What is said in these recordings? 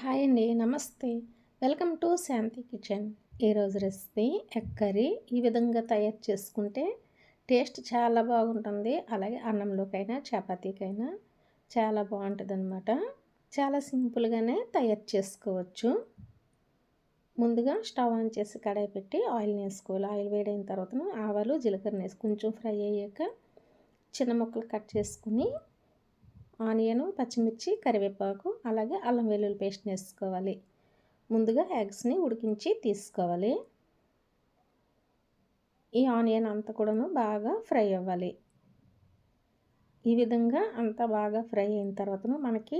Hi అండి నమస్తే. Welcome to Shanti kitchen. ఈరోజు రెసిపీ ఎగ్ కర్రీ. ఈ విధంగా తయారు చేసుకుంటే టేస్ట్ చాలా బాగుంటుంది. అలాగే అన్నంలోకైనా చపాతీకైనా చాలా బాగుంటుంది అనమాట చాలా సింపుల్గానే తయారు చేసుకోవచ్చు. ముందుగా స్టవ్ ఆన్ చేసి కడాయి పెట్టి ఆయిల్ వేసుకోవాలి ఆయిల్ వేడైన తర్వాత ఆవాలు జీలకర్ర వేసి కొంచెం ఫ్రై అయ్యాక చిన్న ముక్కలు కట్ చేసుకుని ఆనియను పచ్చిమిర్చి కరివేపాకు అలాగే అల్లం వెల్లుల్లి పేస్ట్ వేసుకోవాలి. ముందుగా ఎగ్స్ని ఉడికించి తీసుకోవాలి. ఈ ఆనియన్ అంతా కూడాను బాగా ఫ్రై అవ్వాలి. ఈ విధంగా అంతా బాగా ఫ్రై అయిన తర్వాత మనకి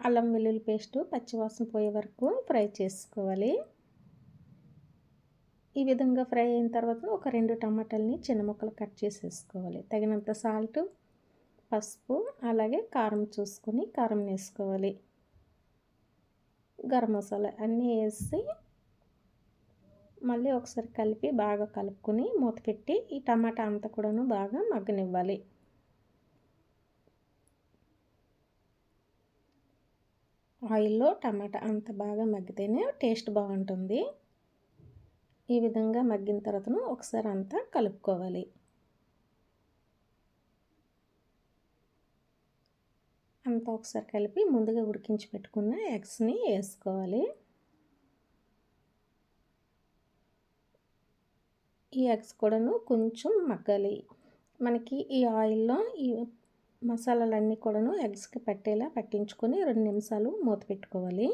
అల్లం వెల్లుల్లి పేస్టు పచ్చివాసన పోయే వరకు ఫ్రై చేసుకోవాలి. ఈ విధంగా ఫ్రై అయిన తర్వాత ఒక రెండు టమాటాలని చిన్న ముక్కలు కట్ చేసేసుకోవాలి. తగినంత సాల్ట్ పసుపు అలాగే కారం చూసుకొని కారం వేసుకోవాలి. గరం మసాలా అన్నీ వేసి మళ్ళీ ఒకసారి కలిపి బాగా కలుపుకొని మూత పెట్టి ఈ టమాటా అంతా కూడాను బాగా మగ్గనివ్వాలి. ఆయిల్లో టమాటా అంత బాగా మగ్గితేనే టేస్ట్ బాగుంటుంది. ఈ విధంగా మగ్గిన తర్వాత ఒకసారి అంతా కలుపుకోవాలి. అంతా ఒకసారి కలిపి ముందుగా ఉడికించి పెట్టుకున్న ఎగ్స్ని వేసుకోవాలి. ఈ ఎగ్స్ కూడాను కొంచెం మగ్గాలి. మనకి ఈ ఆయిల్లో ఈ మసాలాలన్నీ కూడాను ఎగ్స్కి పట్టేలా పట్టించుకొని రెండు నిమిషాలు మూత పెట్టుకోవాలి.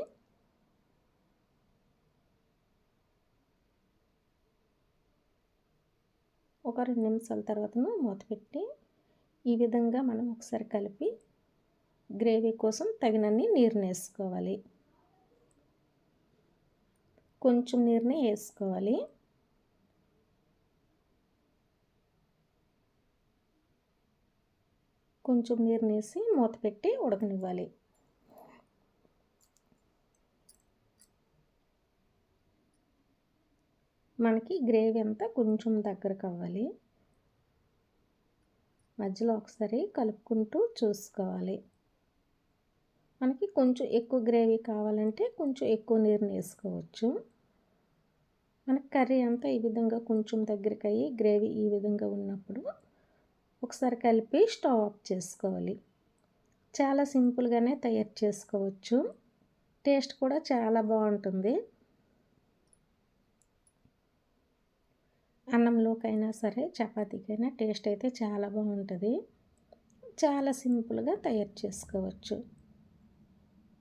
ఒక రెండు నిమిషాల తర్వాత మూత పెట్టి ఈ విధంగా మనం ఒకసారి కలిపి గ్రేవీ కోసం తగినన్ని నీరుని వేసుకోవాలి. కొంచెం నీరుని వేసుకోవాలి. కొంచెం నీరుని వేసి మూత పెట్టి ఉడకనివ్వాలి. మనకి గ్రేవీ అంతా కొంచెం దగ్గరకు అవ్వాలి. మధ్యలో ఒకసారి కలుపుకుంటూ చూసుకోవాలి. మనకి కొంచెం ఎక్కువ గ్రేవీ కావాలంటే కొంచెం ఎక్కువ నీరుని వేసుకోవచ్చు. మనకి కర్రీ అంతా ఈ విధంగా కొంచెం దగ్గరికి అయ్యి గ్రేవీ ఈ విధంగా ఉన్నప్పుడు ఒకసారి కలిపి స్టవ్ ఆఫ్ చేసుకోవాలి. చాలా సింపుల్గానే తయారు చేసుకోవచ్చు. టేస్ట్ కూడా చాలా బాగుంటుంది. అన్నంలోకైనా సరే చపాతీకైనా టేస్ట్ అయితే చాలా బాగుంటుంది. చాలా సింపుల్గా తయారు చేసుకోవచ్చు.